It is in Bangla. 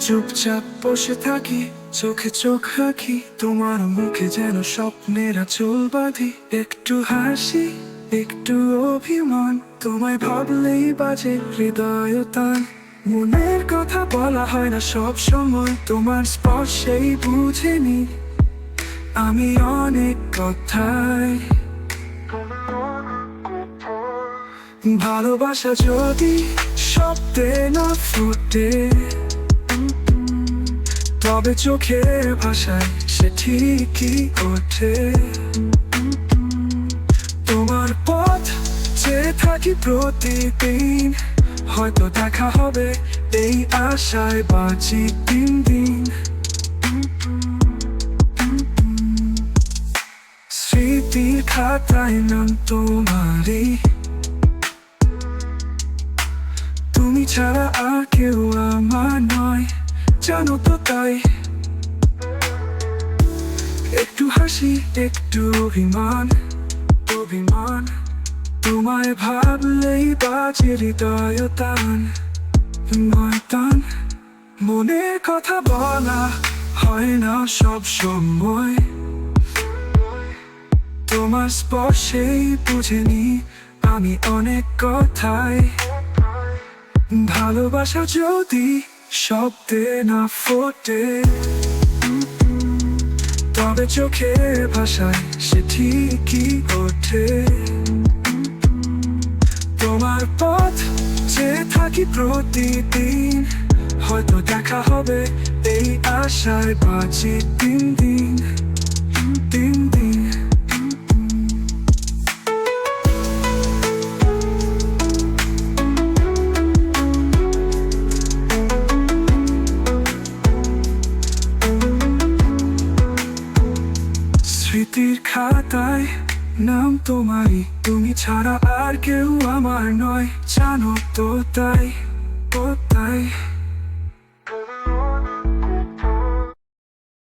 চুপচাপ বসে থাকি, চোখে চোখ রাখি, তোমার মুখে যেন স্বপ্নেরা চুল বাঁধি। একটু হাসি, একটু অভিমান, তোমায় ভাবলেই বাজে হৃদয় তান মনের কথা বলা হয় না সব সময়, তোমার স্পর্শেই বুঝেনি। আমি অনেক কথায় ভালোবাসা যদি শব্দে না ফুটে, তবে চোখের ভাষায় সে ঠিকই ওঠে। তোমার পথ যে থাকি প্রতিদিন, হয়তো দেখা হবে এই আশায় বাঁচি দিন দিন। স্মৃতির খাতায় নাম তোমারই ছাড়া আর কেউ আমার নয় জানো তো তাই একটু হাসি, একটু অভিমান অভিমান। তোমায় ভাবলেই বাজে হৃদয় টান নয় টান মনের কথা বলা হয় না সব সময়। তোমার স্পর্শেই বুঝেনি আমি অনেক কথাই ভালোবাসা যদি শব্দে না ফোটে, তবে চোখের ভাষায় সে ঠিকই ওঠে। তোমার পথ যে থাকি প্রতিদিন, হয়তো দেখা হবে এই আশায় বাঁচি দিন দিন। স্মৃতির খাতায় নাম তোমারই। তুমি ছাড়া আর কেউ আমার নয়। জানো তো তাই।